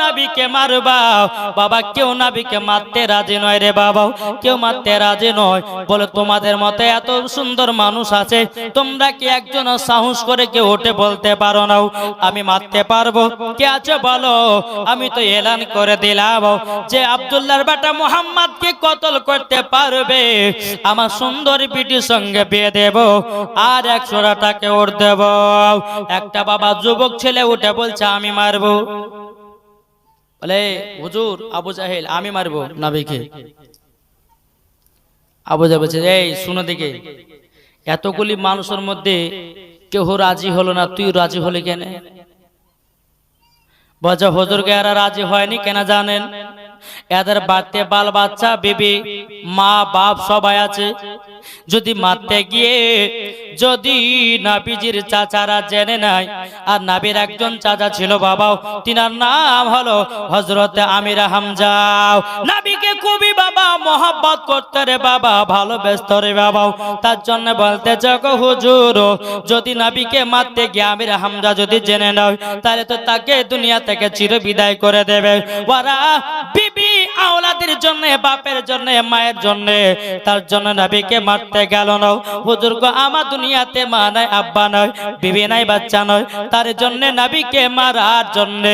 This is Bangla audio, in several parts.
নাবিকে মারবা। বাবা, কেউ নাবিকে মারতে রাজি নয় রে বাবা। কেউ মারতে রাজি নয়। বলে, তোমাদের মতে এত সুন্দর মানুষ আছে, তোমরা কি একজন সাহস করে কেউ ওঠে বলতে পারো না? আমি মারতে পারব। কে আছে বলো? আমি তো এলান করে দিলাম। যে আব্দুল্লাহর বেটা মোহাম্মদকে কতল করতে পারবে, আমার সুন্দর বিটির সঙ্গে বিয়ে দেব, আর একশোটা টাকা ওর দেব। একটা বাবা যুবক ছেলে উঠে বলছে, আমি মারবো। বলে, হুজুর, আবু জাহেল, আমি মারবো নাবিকে। আবু জাহেল এই, শুনো দিকে, এতগুলি মানুষের মধ্যে কেউ রাজি হলো না, তুই রাজি হলি কেন? বলছে, হুজুর, এরা রাজি হয়নি কেন জানেন? এদের বাড়তে বাল বাচ্চা, বেবি, মা, বাপ সবাই আছে। যদি মারতে গিয়ে যদি নাবিজির চাচারা জেনে নাই আর নাবির একজন চাচা ছিল বাবাও তিনার নাম হলো হজরত আমির হামজাও। নাবিকে খুবই বাবা মোহাব্বত করতে রে বাবা ভালোবেসত রে বাবাও। তার জন্য বলতে গো হুজুর যদি নাবিকে মারতে গিয়ে আমির হামজা যদি জেনে নাও তাহলে তো তাকে দুনিয়া থেকে চির বিদায় করে দেবে। ওরা আওলাদের জন্য, বাপের জন্য, মায়ের জন্য। তার জন্য নাবিকে মারতে গেল না হুজুর গো, আমার দুনিয়াতে মা নাই, আব্বা নয় বিবি নাই, বাচ্চা নয় তার জন্য নাবিকে মারার জন্য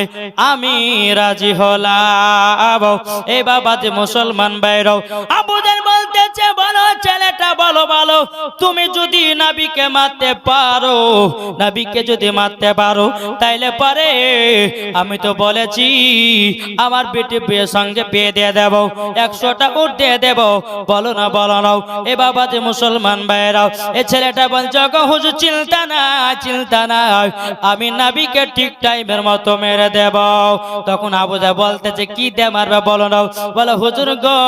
আমি রাজি হলাম। এ বাবা যে মুসলমান বাইরও আবুদের বলতেছে বলো, ছেলেটা বলো বলো। তুমি যদি নাবিকে মারতে পারো, নাবিকে যদি মারতে পারো, তাইলে পারে আমি তো বলেছি, আমার বেটি বিয়ের সঙ্গে বিয়ে দিয়ে দেব, একশোটা উঠ দিয়ে দেব। বলো না বলো না। এ বাবা যে মুসলমান ভাইরাও এ ছেলেটা বলছে গো হুজুর, চিন্তা না চিন্তা না আমি নাবিকে ঠিক টাইমের মতো মেরে দেব। তখন আবুদা বলতেছে, কি দে মারবে বলো না? বলো, হুজুর গো,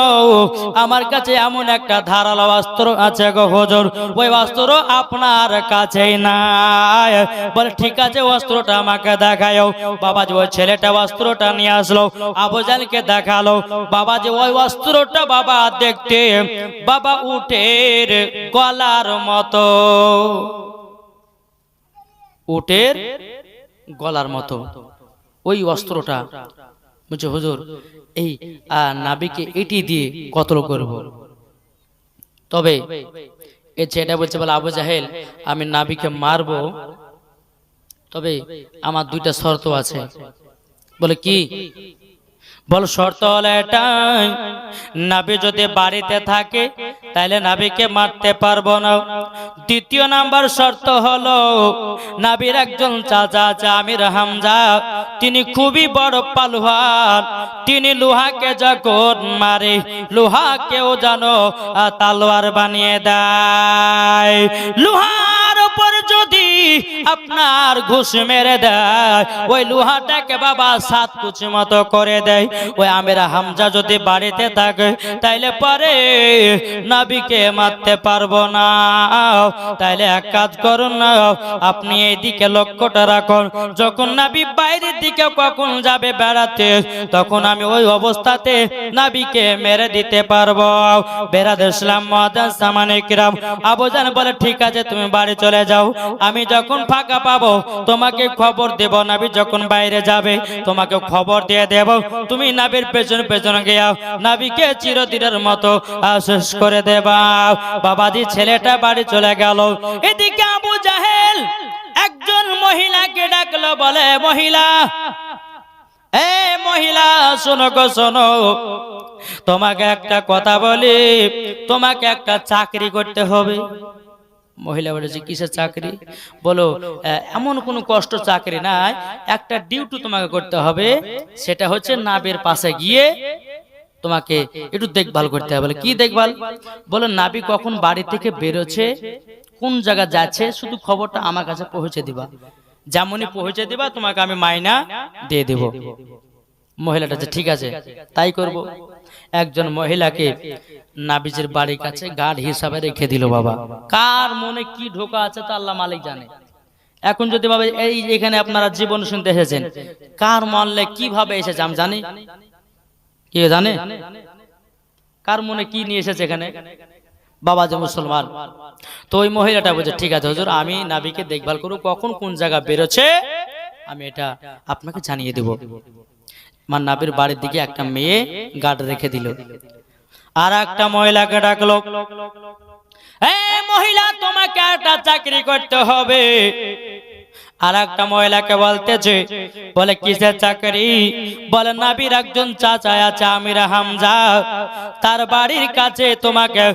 আমার কাছে এমন একটা ধারালো অস্ত্র আছে গো হুজুর। ওই অস্ত্র আপনার কাছেই নাই। বলে, ঠিক আছে, অস্ত্রটা আমাকে দেখায়ও। বাবাজি ওই ছেলেটা অস্ত্রটা নিয়ে আসলো আবুজালকে দেখাল। বাবাজি ওই অস্ত্রটা বাবা দেখতে, বাবা উটের গলার মতো। উটের গলার মতো। ওই অস্ত্রটা বুঝছ হুজুর, এই নাবিকে এটি দিয়ে কতল করব? তবে এ ছেলেটা বলছে, বলে, আবু জাহেল, আমি নাবিকে মারবো। তবে আমার দুইটা শর্ত আছে। বলে, কি? বল শর্ত হলো এটাই নাবি যদি বাড়িতে থাকে তাহলে নাবিকে মারতে পারব না। দ্বিতীয় নাম্বার শর্ত হলো নাবির একজন চাচা জামির হামজা। তিনি খুবই বড় পালুহান তিনি লোহাকে যখন মারে লোহাকেও জানো আহ, তালোয়ার বানিয়ে দেয়। উপর যদি আপনার ঘুষ মেরে দেয়। ওই লোহাটাকে বাবা সাত কুচি মতো করে দেয়। ওই আমেরা হামজা যদি বাড়িতে থাকে, তাইলে পরে নাবিকে মারতে পারব না। তাইলে এক কাজ করুন না, আপনি এইদিকে লক্ষ্যটা রাখুন। যখন নাবি বাইরের দিকে কখন যাবে বেড়াতে, তখন আমি ওই অবস্থাতে নাবিকে মেরে দিতে পারব। বেড়াতে ইসলাম মহাদাস সামানিকরাম আবুজান বলে, ঠিক আছে, তুমি বাড়ি চলে যাও। আমি যখন ফাঁকা পাবো তোমাকে খবর দেব নাবি যখন বাইরে যাবে তোমাকে খবর দিয়ে দেব। তুমি নাবির পেছন পেছন গিয়া নাবিকে চিরদিনের মতো আহ, শেষ করে দেবা। বাবাজি ছেলেটা বাড়ি চলে গেল। এদিকে আবু জাহেল একজন মহিলাকে ডাকলো বলে মহিলা এ মহিলা শোনো গো শোনো। তোমাকে একটা কথা বলি তোমাকে একটা চাকরি করতে হবে। মহিলা বলেছে কিসের চাকরি? বলো এমন কোনো কষ্ট চাকরি নাই। একটা ডিউটি তোমাকে করতে হবে। সেটা হচ্ছে নাবের পাশে গিয়ে তোমাকে একটু দেখভাল করতে হবে। কি দেখভাল? বলো, নাবি কখন বাড়ি থেকে বেরোচ্ছে, কোন জায়গা যাচ্ছে, শুধু খবরটা আমার কাছে পৌঁছে দিবা। যেমনই পৌঁছে দিবা, তোমাকে আমি মাইনা দিয়ে দেব। মহিলাটা ঠিক আছে, তাই করব। একজন মহিলাকে নাবিজের বাড়ির কাছে গার্ড হিসাবে রেখে দিল বাবা। কার মনে কি ঢোকা আছে তা আল্লাহ মালিক জানে। এখন যদি ভাবে এই এখানে আপনারা জীবন শুনতে এসেছেন, কার মনলে কীভাবে এসেছে আমি জানি? কে জানে? কার মনে কি নিয়ে এসেছে এখানে? বাবা যে মুসলমান। তো ওই মহিলাটা বলছে, ঠিক আছে হুজুর, আমি নাবিকে দেখভাল করব, কখন কোন জায়গা বেরোচ্ছে, আমি এটা আপনাকে জানিয়ে দেব। আমার নাবির বাড়ির দিকে একটা মেয়ে গার্ড রেখে দিল। আর একটা মহিলাকে ডাকলো। এই মহিলা তোমাকে একটা চাকরি করতে হবে। আর একটা মহিলাকে বলতেছে, বলে, কিসের চাকরি? বলে, নাবির একজন চাচা আছে, আমির হামজা। তার বাড়ির কাছে তোমাকে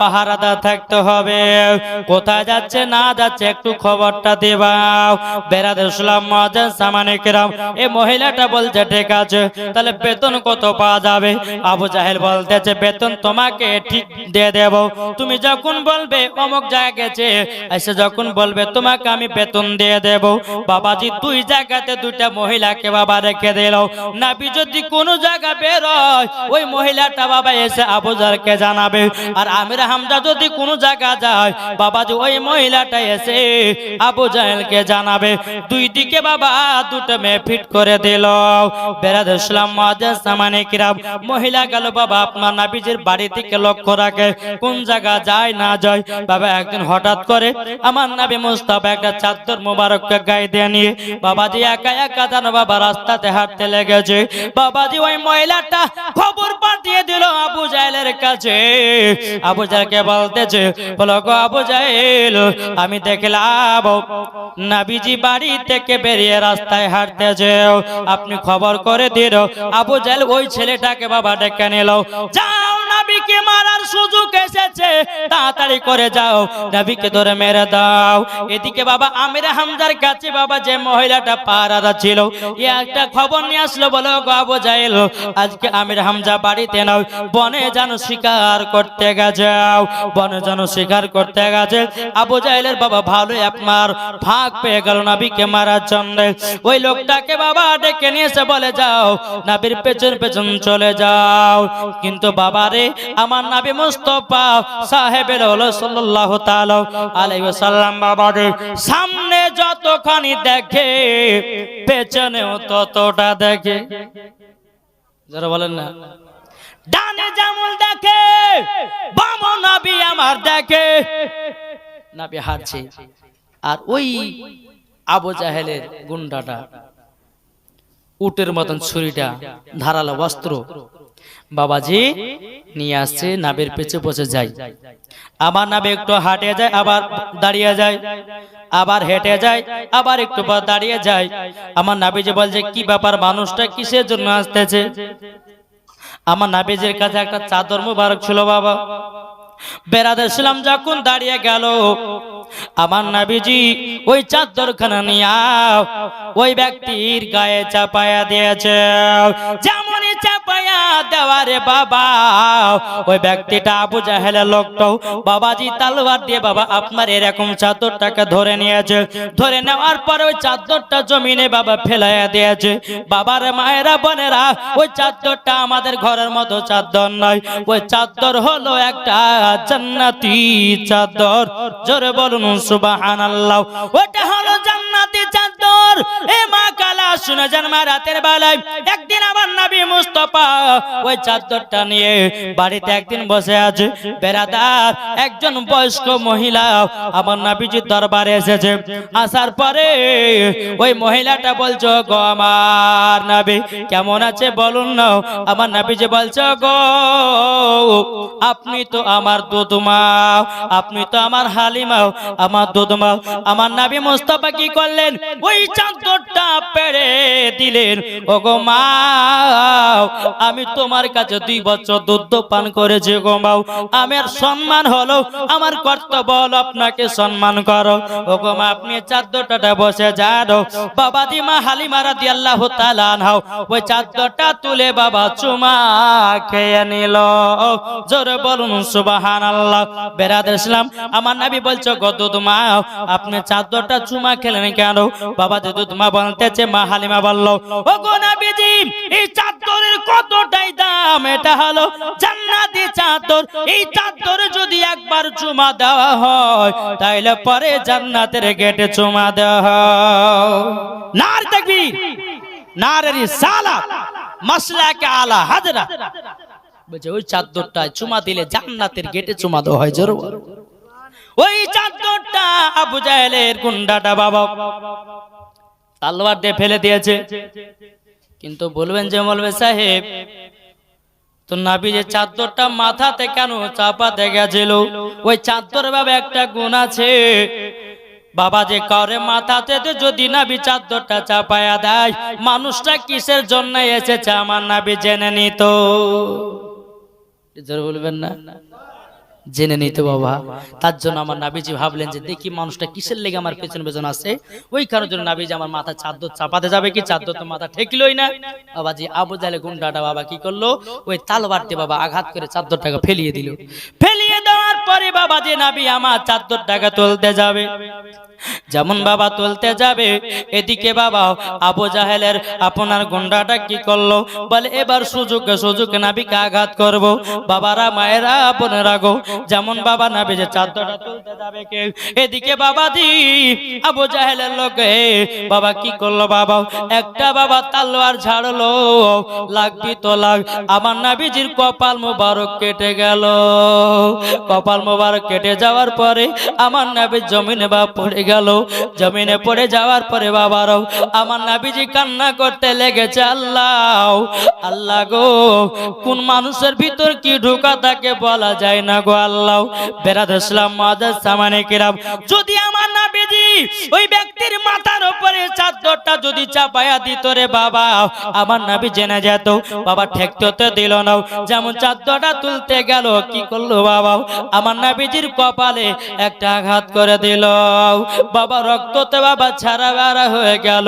পাহারাদার থাকতে হবে। কোথায় যাচ্ছে, না যাচ্ছে, একটু খবরটা দেবাও বেড়াতে শুনলাম মজান সামানিকরাম এই মহিলাটা বলছে, ঠিক আছে, তাহলে বেতন কত পাওয়া যাবে? আবু জাহেল বলতেছে, বেতন তোমাকে ঠিক দিয়ে দেব। তুমি যখন বলবে, অমুক জায়গায় গেছে, এসে যখন বলবে, তোমাকে আমি বেতন দিয়ে দেব। বাবাজি, দুই জায়গাতে দুইটা মহিলাকে বাবা রেখে দিল। নাবি যদি কোনো জায়গা বেরোয় ওই মহিলাটা বাবা এসে আবুজারকে জানাবে। আর আমির হামজা যদি কোনো জায়গা যায়, বাবাজি ওই মহিলাটা এসে আবু জাহেলকে জানাবে। দুই দিকে বাবা দুটো মেয়ে ফিট করে দিল। বেরাদ ইসলাম সামানে কিরাম। মহিলা গেল, বাবা, আপনার নাবিজের বাড়ি থেকে লক্ষ্য রাখে। কোন জায়গা যায় না যায়? বাবা একদিন হঠাৎ করে, আমার নাবি মুস্তাফা, একটা চাদর বাবাজি একা একা বাবা রাস্তাতে হাঁটতে লেগেছে। বাবাজি ওই মহিলাটা খবর পাঠিয়ে দিল আবু কাছে। আবু বলতেছে, বলো গো আবু আমি দেখলাম নাবিজি বাড়ি থেকে বেরিয়ে রাস্তায় হাঁটতেছে। আপনি খবর করে দিল, আবু জাহেল ওই ছেলেটাকে বাবা ডেকে নিল। যাও নাবিকে মারার সুযোগ এসেছে। তাড়াতাড়ি করে যাও, নাবিকে ধরে মেরে দাও। এদিকে বাবা আমির হামজার কাছে বাবা যে মহিলাটা পাহারাদা ছিল, এ একটা খবর নিয়ে আসলো, বলো গো আবু জাহেল, আজকে আমির হামজা বাড়িতে নাও। বনে যেন শিকার করতে গেছাও বনে যেন শিকার করতে গেছে। আবু জাহেলের বাবা ভালোই আপনার ভাগ পেয়ে গেল নাবিকে মারার জন্য। ওই লোকটাকে বাবা ডেকে নিয়ে এসে বলে, যাও, নাবির পেছন পেছন চলে যাও। কিন্তু বাবা রে আমার নাবি মুস্তফা সাহেবের হলো সাল্লাল্লাহু তাআলা আলাইহি ওয়াসাল্লাম বাবা রে সামনে যতখানি দেখে, পেছনেও ততটা দেখে। যারা বলেন না। ডানে যেমন দেখে বাম নাবি আমার দেখে। নাবি হারছে আর ওই আবু জাহেলের গুন্ডাটা, উটের মতন ছুরিটা, ধারালো বস্ত্র বাবাজি নিয়ে আসছে, নাবের পেছে বসে যায়। আবার নাবে একটু হাঁটে যায়, আবার দাঁড়িয়ে যায়, আবার হেঁটে যায়, আবার একটু পর দাঁড়িয়ে যায়। আমার নাবিজি বলছে, কি ব্যাপার, মানুষটা কিসের জন্য আসতেছে? আমার নাবিজের কাছে একটা চাদর মুবারক ছিল, বাবা। বেড়াতে ছিলাম যখন দাঁড়িয়ে গেল আমার নাবিজি ওই চাদরখানা নিয়ে ওই ব্যক্তির গায়ে চাপায়া দিয়েছে। যেমনই চাপায়া দেওয়ারে বাবা, ওই ব্যক্তিটা আবু জাহেলের লোকটাও বাবাজি তালবার দিয়ে, বাবা, আপনার এরকম চাদরটাকে ধরে নিয়েছে। ধরে নেওয়ার পরে ওই চাদরটা জমিনে বাবা ফেলাইয়া দিয়েছে। বাবার মায়েরা বোনেরা, ওই চাদরটা আমাদের ঘরের মতো চাদর নয়, ওই চাদর হলো একটা জান্নাতি চাদর। জোরে বলুন সুবহানাল্লাহ। ওটা হলো জান্নাতি চাদর এ মা কালা, শুনে যান মা রাতের বেলায়। একদিন আমার নবী মুস্তফা ওই চাদরটা নিয়ে বাড়িতে একদিন বসে আছে। বেড়াদার, একজন বয়স্ক মহিলা আমার নবীজির দরবারে এসেছে। আসার পরে ওই মহিলাটা বলছো গো আমার নবী, কেমন আছে বলুন না? আমার নবীজি বলছো গো, আপনি তো আমার দুধমা আপনি তো আমার হালিমাও আমার দুধমা আমার নাবি মোস্তফা কি করলেন? ওই চাদরটা পেড়ে দিলেন ও গো মা, আমি তোমার কাছে দুই বছর দুধ পান করেছি গো মাও আমার সম্মান হলো, আমার কর্তব্য হলো আপনাকে সম্মান করো। ও গো মা, আপনি চাদরটা বসে যাও বাবা দিমা হালিমা রাদিয়াল্লাহু তাআলা আনহা, ওই চাদরটা তুলে বাবা চুমা খেয়ে নিল। জোরে বলুন, সুবহানাল্লাহ। বেরাদের ইসলাম, আমার নবী বলছো, গো দুধমা আপনি চাদরটা চুমা খেলেন কেন? বাবা দুধ মা বলতেছে, মা হালিমা গো নবীজি, এই চাদরের কতটাই দাম? এটা হলো জান্নাতি চাদর। এই চাদর যদি একবার চুমা দেওয়া হয়, তাইলে পরে জান্নাতের গেটে চুমা দেওয়া হয়। নার তাকবীর সালাত, মাসলাকে আলা হাজরা। বলছে, ওই চাদরটা চুমা দিলে জান্নাতের গেটে চুমা দেওয়া হয়, জোর ওই চাদরটা আবু জাহেলের গুন্ডাটা বাবা। তালওয়ার দিয়ে ফেলে দিয়েছে। কিন্তু বলবেন যে মলবে সাহেব, তো নাবি যে চাদরটা মাথাতে কেন চাপাতে গেছিল? ওই চাদর বাবা একটা গুণ আছে। বাবা যে কারে মাথাতে যদি নাবি চাদরটা চাপায়া দেয়, মানুষটা কিসের জন্য এসেছে আমার নাবি জেনে নিত? বলবেন না? জেনে নিতে বাবা। তার জন্য আমার নাবিজি ভাবলেন যে, দেখি মানুষটা কিসের লেগে আমার পেছন পেছন আছে? ওই কারোর জন্য নাবিজি আমার মাথা চাদর চাপাতে যাবে কি? চাদর তো মাথা ঠেকলই না। বাবা বাবাজি আবু জালে গুন্ডাটা বাবা কি করল? ওই তালবারতে বাবা আঘাত করে চাদরটাকে ফেলিয়ে দিল। ফেলিয়ে দেওয়ার পরে বাবা যে নাবি আমার চাদরটাকে তুলতে যাবে। যেমন বাবা তুলতে যাবে, এদিকে বাবা আবু জাহেলের আপনার গুন্ডাটা কি করল? বলে, এবার সুযোগে সুযোগে নাবিকে আঘাত করব। বাবারা, মায়েরা, বোনেরা গো, যেমন বাবা নাবি যে চাদরটা তুলতে যাবে কে? এদিকে বাবা দি, আবু জাহেলের লোকে, বাবা, কি করল বাবা? একটা বাবা তালোয়ার ঝাড়লো, লাগবি তো লাগ। আমার নাবিজির কপাল মোবারক কেটে গেল। কপাল মোবারক কেটে যাওয়ার পরে আমার নাবি জমিনে বা পড়ে গেল জমিনে পড়ে যাওয়ার পরে বাবারও আমার নাবিজি কান্না করতে লেগেছে, আল্লাহ। আল্লাহ গো, কোন মানুষের ভিতর কি ঢোকা থাকে বলা যায় না গো, আল্লাহ। বেরাদ ইসলাম, মাদার সামানে কিরাম। যদি আমার নাবিজি ওই যদি চাপায়া দিত রে বাবা। আমার নাবি জেনে যেত, বাবা ঠেকতে তো দিল না। যেমন চাদরটা তুলতে গেল, কি করল বাবা? আমার নাবিজির কপালে একটা আঘাত করে দিল। বাবা রক্ততে বাবা ছাড়া বেড়া হয়ে গেল।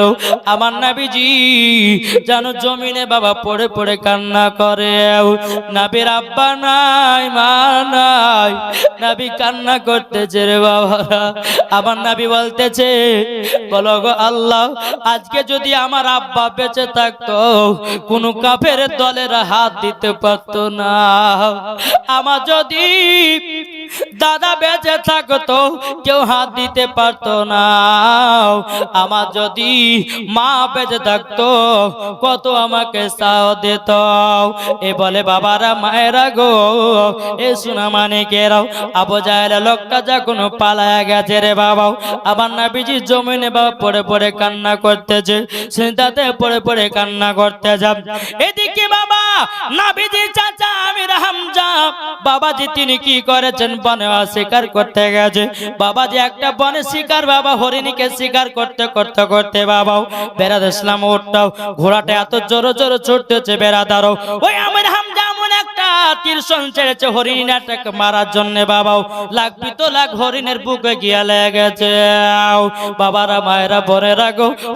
আমার নাবিজি যেন জমিনে বাবা পড়ে পড়ে কান্না করে। নাবির আব্বা নাই, মা নাই, নাবি কান্না করতেছে রে বাবা আমার নাবি বলতেছে, বলো গো আল্লাহ, আজকে যদি আমার আব্বা বেঁচে থাকতো, কোনো কাফের দলের হাত দিতে পারতো না। আমার যদি দাদা বেঁচে থাকতো, কেউ হাত দিতে পারতো না। আমার যদি মা বেঁচে থাকতো, কত আমাকে সাহ দিত। এ বলে, বাবারা, মায়েরা গো, এ শোনা মানে কেরাও আবু জাহেলা লোকটা যখন পালায়া গেছে রে বাবা আবার নাবিজি জমিনে বাবা পড়ে পড়ে কান্না করতেছে। চিন্তাতে পড়ে পড়ে কান্না করতে যাব এদিকে বাবা, নাবিজি চাচা, আমির হামজা। বাবাজি তিনি কি করেছেন বনে শিকার করতে গেছে। বাবাজি একটা বনে শিকার, বাবা হরিণীকে শিকার করতে করতে করতে বাবাও বেড়াদ ইসলাম উঠটাও ঘোড়াটা এত জোরে জোরে ছুটতেছে বেড়াদারও ওই আমির হামজা তীর্ষণ ছেড়েছে হরিণাটাকে মারার জন্য বাবাও। লাগ হরিণের বুকে গিয়া লেগেছে। বাবারা মায়েরা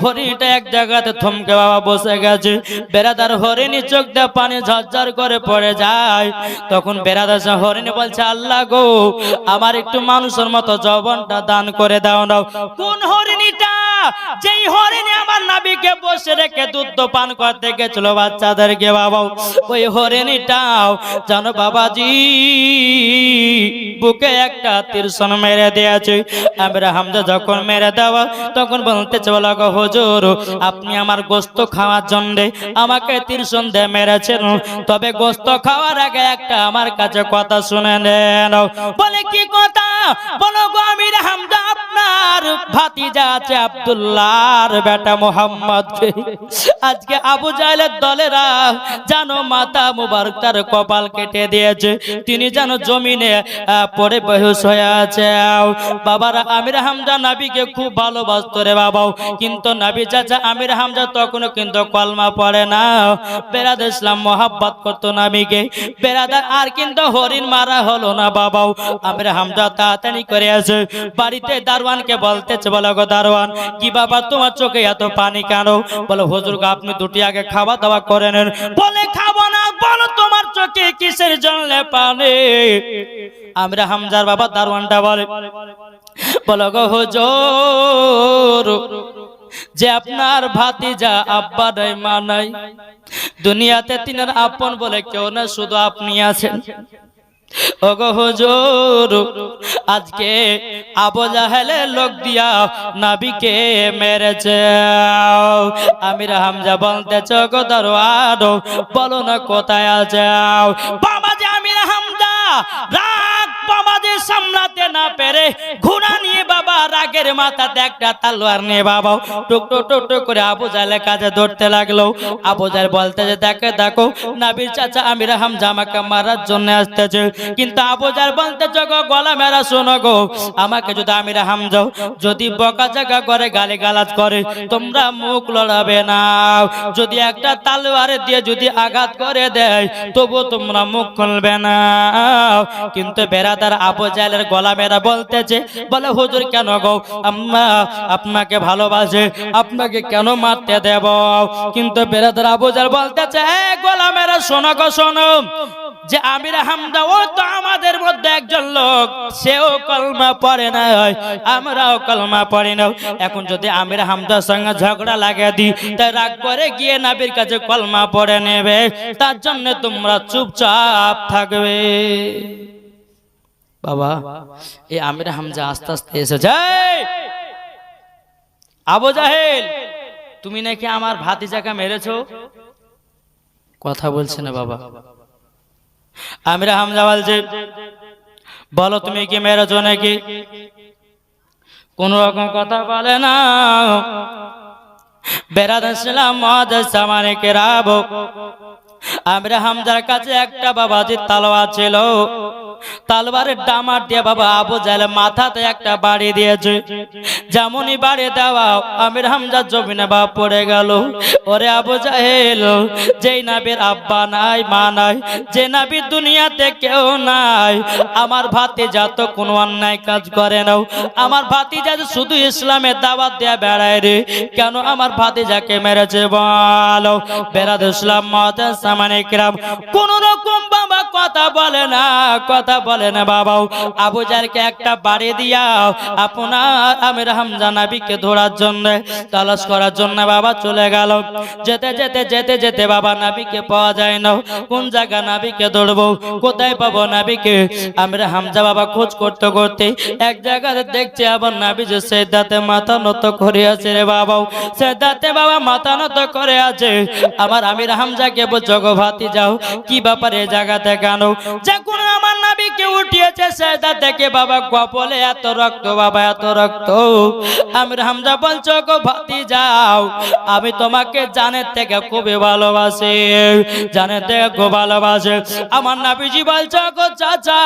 হরিণটা এক জায়গাতে থমকে বাবা বসে গেছে। বেড়াদার হরিণী চোখ দিয়ে পানি ঝরঝর করে পড়ে যায়। তখন বেড়াদার হরিণী বলছে আল্লাহ গো আমার একটু মানুষের মতো জবনটা দান করে দাও নাও। কোন হরিণীটা? যেই হরিণী আমার নাবিকে বসে রেখে দুধ পান করতে গেছিল বাচ্চাদেরকে ওই বাবাজি বুকে একটা তীর্ষণ মেরে দিয়েছে। আমরা যখন মেরে দেওয়া, তখন বলতেছে, বলো গো হুজুর, আপনি আমার গোস্ত খাওয়ার জন্য আমাকে তীর্ষণ দিয়ে মেরেছেন। তবে গোস্ত খাওয়ার আগে একটা আমার কাছে কথা শুনে নেন। বলে, কি কথা? বলো গো আমির হামজা, আপনার ভাতিজা আছে আব্দুল্লাহর বেটা মোহাম্মদ আজকে আবু জাহেলের দলেরা জানো মাতা মুবারক তার কপাল কেটে দিয়েছে। তিনি যেন জমিনে পড়ে বেহুশ হয়ে আছে। বাবারা, আমির হামজা নাবিকে খুব ভালোবাসতো রে বাবাও। কিন্তু নাবি চাচা আমির হামজা তখনও কিন্তু কলমা পড়ে না। বেরাদ ইসলাম মোহাব্বত করতো নাবিকে। বেরাদার আর কিন্তু হরিণ মারা হলো না বাবাও। আমির হামজা তাড়াতাড়ি করে আসে বাড়িতে দারোয়ানকে বলতেছে, বলো গো দারোয়ান কি বাবা, তোমার চোখে এত পানি কেন? বলে, হুজুর আপনি দুটি আগে খাওয়া দাওয়া করে নেন। বলে, খাব না, বলো, তোমার চোখে কিসের জন্য পানি? আমরা হামজার বাবা দারোয়ানটা বলে, বলো গো, হুজুর, যে আপনার ভাতিজা আব্বা নাই, মা নাই, দুনিয়াতে তিনার আপন বলে কেউ না, শুধু আপনি আছেন। আজকে আবু জাহেলের লোক দিয়া নাবিকে মেরেছে। আমির হামজা বলতে দরওয়ার বলো না কোথায় আছে? বাবা যে আমির হামজা সামলাতে না পেরে ঘোড়া নিয়ে বাবা রাগের মাথাতে একটা তালোয়ার নিয়ে বাবা টুক টুক টুক টুক করে আবু জাহেলের কাছে ধরতে লাগল। আবু জাহেল বলতে যে, দেখে, দেখো, নাবির চাচা আমির হামজা আমাকে মারার জন্য আসতেছে। কিন্তু আবু জাহেল বলতে গো গলা মেরা শোনো গো, আমাকে যদি আমির হামজাও যদি বকা জায়গা করে গালি গালাজ করে, তোমরা মুখ লড়াবে না। যদি একটা তালোয়ারে দিয়ে যদি আঘাত করে দেয় তবু তোমরা মুখ খুলবে না। কিন্তু বেড়াদার আবু জাহেলের গলা মেরা বলতেছে, বলে, হুজুর কেন গো? আম্মা, আপনাকে ভালোবাসে, আপনাকে কেন মারতে দেব? কিন্তু বেড়াদার আবু জাহেল বলতেছে "এ গলা মেরা শোনো গো, শোনো। যে আমির হামদা, ও তো আমাদের মধ্যে একজন লোক। সেও কলমা পড়ে না আমরাও কলমা পড়ি না। এখন যদি আমির হামদার সঙ্গে ঝগড়া লাগিয়ে দিই, তাই রাগ করে গিয়ে নাবির কাছে কলমা পড়ে নেবে। তার জন্য তোমরা চুপচাপ থাকবে। বাবা, এই আমির হামজা আস্তে আস্তে এসে আবু জাহেল, তুমি নাকি আমার ভাতিজাকে মেরেছো? কথা বলছে না বাবা। আমির হামজা বলছে, বলো তুমি কি মেরেছো নাকি? কোন রকম কথা বলে না। বেড়াদাম মহাদ সামানে কেরাব। আমির হামজার কাছে একটা বাবাজি তালোয়া ছিল। তালবারের ডামার দিয়ে বাবা আবু জাহেল মাথাতে একটা বাড়ি দিয়েছে। যেমনই বাড়ি দেওয়া, আমির হামজা জমিনে বা পড়ে গেল। ওরে আবু জাহেল, যেই নাবির আব্বা নাই, মা নাই, যে নাবির দুনিয়াতে কেউ নাই, আমার ভাতিজা তো কোনো অন্যায় কাজ করে নাও আমার ভাতিজা যে শুধু ইসলামের দাওয়াত দেয়া বেড়ায় রে, কেন আমার ভাতিজাকে মেরেছে বলো? বেড়াদ ইসলাম মত সামানে কিরাম কোন রকম বাবা কথা বলে না, কথা বলে না বাবাও। আবু জারকে একটা বাড়ি দিয়া আপনার আমির হামজা নাবিকে ধরার জন্য, তালাশ করার জন্য বাবা চলে গেল। যেতে যেতে যেতে যেতে বাবা নাবিকে পাওয়া যায় না। কোন জায়গা নাবিকে ধরবো? কোথায় পাবো নাবিকে? আমির হামজা বাবা খোঁজ করতে করতে এক জায়গাতে দেখছি আবার নাবি যে সেদাতে মাথা নত করে আছে রে বাবাও। সেদাতে বাবা মাথা নত করে আছে। আমার আমির হামজাকে ভাতি যাও। কি ব্যাপারে জায়গাতে কেন? যখন আমার নাবিকে উঠিয়েছে সেদা থেকে বাবা কপলে এত রক্ত, বাবা এত রক্ত। আমির হামজা বলছো গো ভাতি যাও আমি তোমাকে জানের থেকে খুবই ভালোবাসি, জানের থেকে খুব ভালোবাসে। আমার নাবিজি বলছো গো চাচা,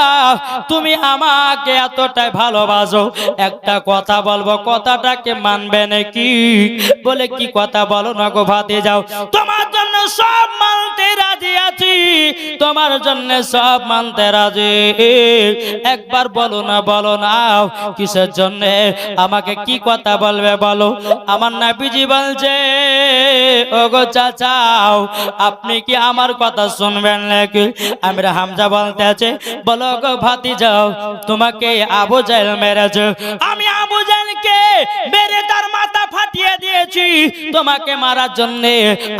তুমি আমাকে এতটাই ভালোবাসো। একটা কথা বলব, কথাটাকে মানবে নাকি? বলে, কি কথা বলো না গো ভাতে যাও তোমার জন্য সব মানতে রাজি আছি। তোমার জন্য সব মানতে রাজি। একবার বলো না বলো না, কিসের জন্য? আমাকে কি কথা বলবে বলো? আমার নাবিজি বলছে, ওগো চাচাও আপনি কি আমার কথা শুনবেন নাকি? আমরা হামজা বলতে আছে বলো গো ভাতি যাও তোমাকে আবু জাহেল মেরেছে। আমি আবু জাহেলকে মেরে তার মাথা ফাটিয়ে দিয়েছি। তোমাকে মারার জন্য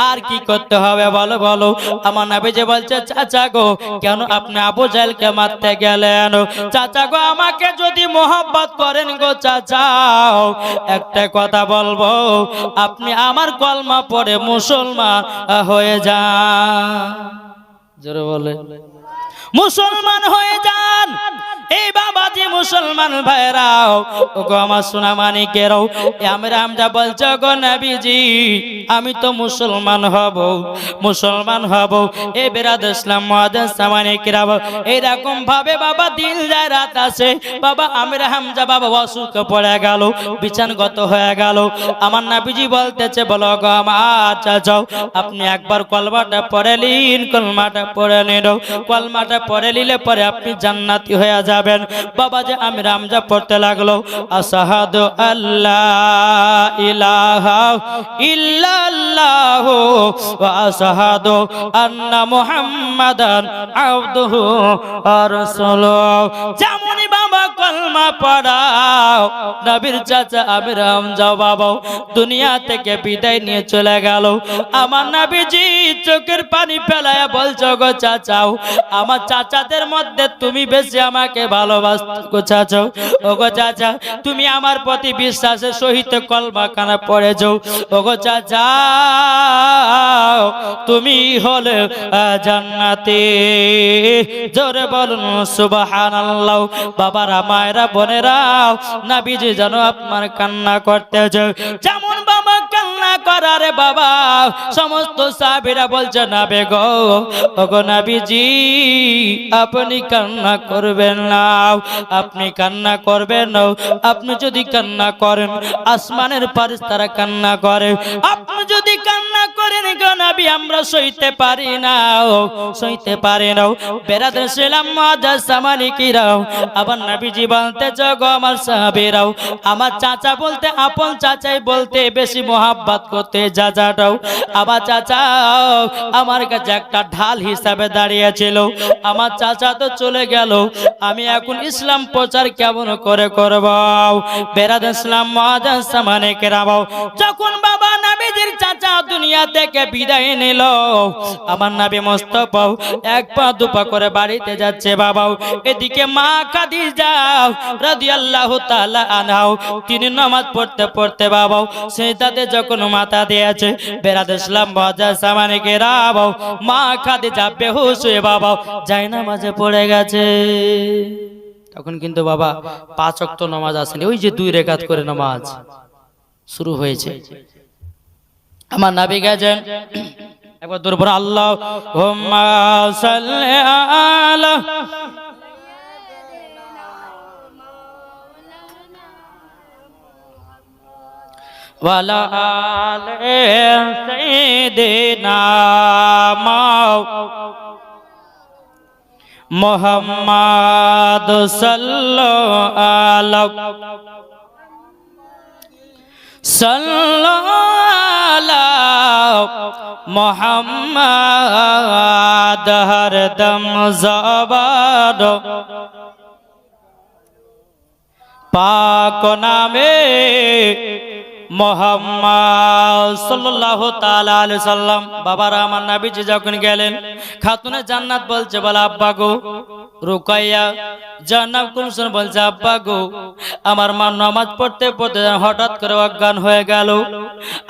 আর কি করতে হবে বলো বলো। আমার নাবি যে বলছে, চাচা গো, কেন আপনি আবু জাহেলকে মারতে গেলেন? চাচা গো, আমাকে যদি মোহাব্বত করেন গো চাচাও, একটা কথা বলব, আপনি আমার কলমা পড়ে মুসলমান হয়ে যান। জোরে বলে। মুসলমান হয়ে যান। এই বাবাজি মুসলমান ভাইরাও, ওগো আমার সোনা মানিকেরাও আমরা আমরা বলছো গো নবীজি, আমি তো মুসলমান হব মুসলমান হব। এ বেরাদ ইসলাম, মহাদেশ সামানিকেরাও, এইরকম ভাবে বাবা দিন যায়, রাত আসে। বাবা আমরা হামজা বাবা অসুখ পড়ে গেল, বিছানগত হয়ে গেল। আমার নাবিজি বলতেছে, বলো গো আমার চাচাও আপনি একবার কলমাটা পড়ে নিন, কলমাটা পড়ে নিন। কলমাটা পড়ে নিলে পরে আপনি জান্নাতি হয়ে যাবেন। বাবা যে আমি রামজা পড়তে লাগল আসাহাদু আল্লাহ ওয়া আসাহাদু আন্না বাবা কলমা পড়াও, নবীর চাচা আমির হামজাও বাবা দুনিয়া থেকে বিদায় নিয়ে চলে গেল। আমার নবীজি চোখের পানি ফেলায় বলছো গো চাচাও, আমার চাচাদের মধ্যে তুমি বেশি আমাকে ভালোবাসো গো চাচাও ও গো চাচা, তুমি আমার প্রতি বিশ্বাসের সহিত কলমা কানা পড়ে যাও ও গো চাচা, তুমি হলে জান্নাতে। জোরে বলুন, সুবহানাল্লাহ। বাবারা, মায়েরা, বোনেরা, নাবিজি যেন আপনার কান্না করতে যাও যেমন কান্না করারে বাবা। সমস্ত সাহাবীরা বলছে, না বেগো ওগো নাবিজি, আপনি কান্না করবেন না। আপনি কান্না করবেন না। আপনি যদি কান্না করেন, আসমানের পারিস তারা কান্না করে। আপনি যদি কান্না করেন গো নবী, আমরা সইতে পারি না। সইতে পারি না। বেরাদের ছিলাম মজা সামালিকিরাও আবার নবীজি বলতে জগো আমার সাহাবীরাও, আমার চাচা বলতে, আপন চাচাই বলতে বেশি মোহাব্বত করতে যা যাটাও আবার চাচা, আমার কাছে একটা ঢাল হিসাবে দাঁড়িয়েছিল। আমার চাচা তো চলে গেল। আমি এখন ইসলাম প্রচার কেমন করে করব? বেরাদ ইসলাম মহাজান সামানে কেরাবাও যখন বাবা নাবিজির চাচা দুনিয়া থেকে বিদায় নিল, আমার নাবি মোস্তফাও এক পা দুপা করে বাড়িতে যাচ্ছে বাবাও এদিকে মা খাদিজা রাদিয়াল্লাহু তাআলা আনহাও তিনি নামাজ পড়তে পড়তে বাবাও সেটাতে যখন মাথা দিয়েছে। বেরাদ ইসলাম বাজার সামানে গেরাবাও মা খাদিজা বেহুশ হয়ে বাবাও যাই নামাজে পড়ে গেছে। তখন কিন্তু বাবা পাঁচ অক্ত নামাজ আসেনি। ওই যে দুই রেখাত করে নামাজ শুরু হয়েছে। আমার নাবি গেছেন। একবার দূর পর আল্লাহ, হুম্মা সাল্লি মোহাম্মদ সাল্লাল্লাহু আলাইহি মোহাম্মদ হরদম জবাদ পাক নামে মোহাম্মদ সাল্লাল্লাহু তাআলা সাল্লাম বাবার, আমার যে যখন গেলেন, খাতুনে জান্নাত বলছে, বলে, আব্বা গো রুকাইয়া, জান্নাত কুলসুন বলছে, আব্বা গো, আমার মা নামাজ পড়তে পড়তে হঠাৎ করে অজ্ঞান হয়ে গেল।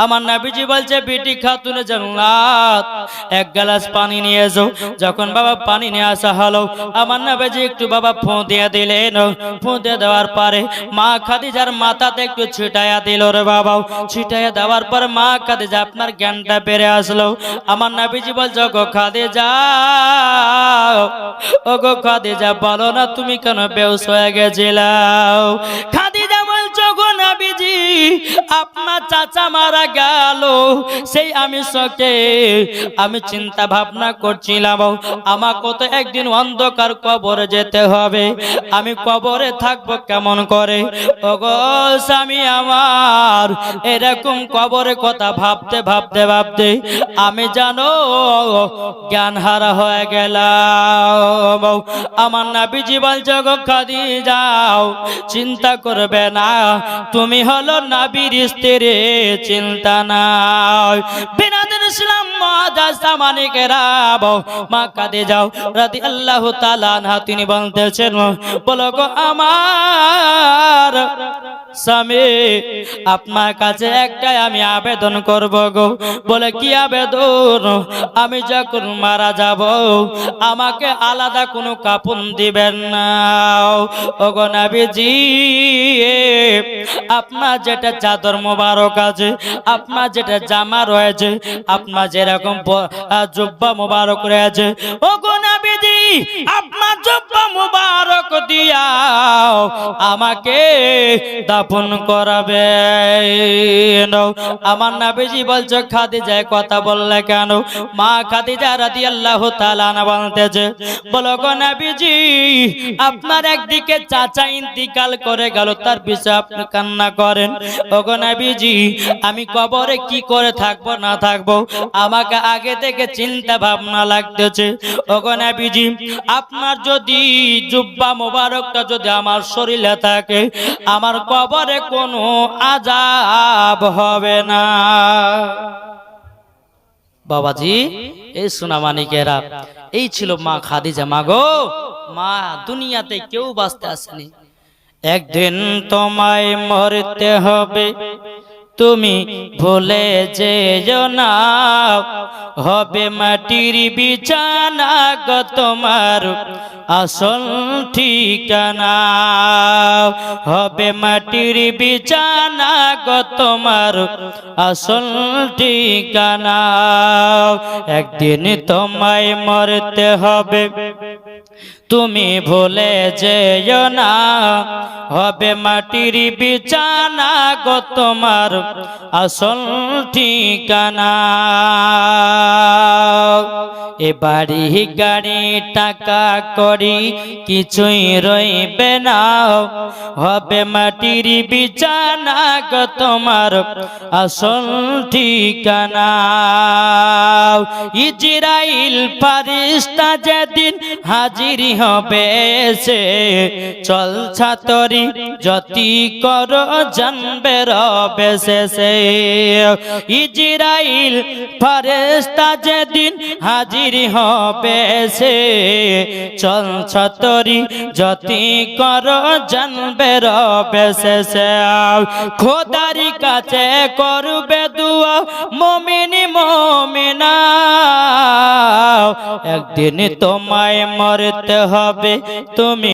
আমার নবীজি বলছে, বিটি খাতুনে জান্নাত। এক গ্লাস পানি নিয়ে এসো। যখন বাবা পানি নিয়ে আসা হলো, আমার নবীজি একটু বাবা ফোঁ দিয়ে দিলেন। ফোঁ দিয়ে দেওয়ার পরে মা খাদিজার মাথাতে একটু ছিটাইয়া দিল রে বাবা ছিটাইয়া দেওয়ার পর মা খাদিজা আপনার জ্ঞানটা বেড়ে আসলো। আমার নবীজি বলছে গো খাদিজা ও গো খাদিজা বলো না তুমি কেন বেউস হয়ে গেছিলাও? খাদিজা নবীজি, আপনার চাচা মারা গেল। সেই আমি শোকে, আমি চিন্তা ভাবনা করছিলাম, আমাকে তো একদিন অন্ধকার কবরে যেতে হবে। আমি কবরে থাকব কেমন করে? ওগো স্বামী আমার, এরকম কবরে কথা ভাবতে ভাবতে ভাবতে আমি জানো জ্ঞান হারা হয়ে গেলাম। আমার নাবিজি বলছে গো খাদি যাও চিন্তা করবে না তুমি হলো নাবির স্ত্রী, চিন্তা নাই। বিনাদিন ইসলাম মা কাঁদে যাও রাতি আল্লাহ তালা তিনি বলতেছেন, বলো গো আমার স্বামী, আপনার কাছে একটাই আমি আবেদন করব গো। বলে, কি আবেদন? আমি যখন মারা যাব, আমাকে আলাদা কোনো কাপন দিবেন না। ও ওগো নাবিজি আপনার যেটা চাদর মোবারক আছে আপনার যেটা জামা রয়েছে আপনার যেরকম জুব্বা মোবারক রয়েছে। ও নাবিজি আপনার জুব্বা মোবারক দিয়াও, আমাকে দাফন করাবে। আমার নাবিজি বলছো খাদিজায় কথা বললে কেন? মা খাদিজা রাদিয়াল্লাহু তাআলা না বলতেছে, বলো গো নাবিজি, আপনার একদিকে চাচা ইন্তিকাল করে গেল, তার পিছনে আপনি কান্না করেন। ওগো নাবিজি, আমি কবরে কি করে থাকব, না থাকব? আমাকে আগে থেকে চিন্তা ভাবনা লাগতেছে। ওগো নাবিজি আপনার যদি জুব্বা মোবারকটা যদি আমার শরীরে থাকে, আমার কবরে কোনো আজাব হবে না। বাবাজি, এই সোনামানিকেরা, এই ছিল মা খাদিজা। মা গো, মা দুনিয়াতে কেউ বাঁচতে আসেনি। একদিন তোমায় মরতে হবে। তুমি ভুলে যেও না। হবে মাটির বিছানা গো তোমার আসল ঠিকানা। হবে মাটির বিছানা গো তোমার আসল ঠিকানা। একদিন তোমায় মরতে হবে। তুমি ভুলে যেও না। হবে মাটির বিছানা গো তোমার আসল ঠিকানা। এ বাড়ি গাড়ি টাকা করি কিছুই রইবে না। হবে মাটির বিছানা গো তোমার আসল ঠিকানা। ইজরাইল ফারিস্তা যেদিন হাজির হবে চল ছাতরি যতি কর, জানবে রবে সে ইজরাইল ফারিস্তা যেদিন হাজির হবে সে। চল ছাতরি যতি কর, জানবে রবে খোদারি কাছে করবে দুয়া মমিনি মমিনা। একদিন তোমায় মরতে হবে তুমি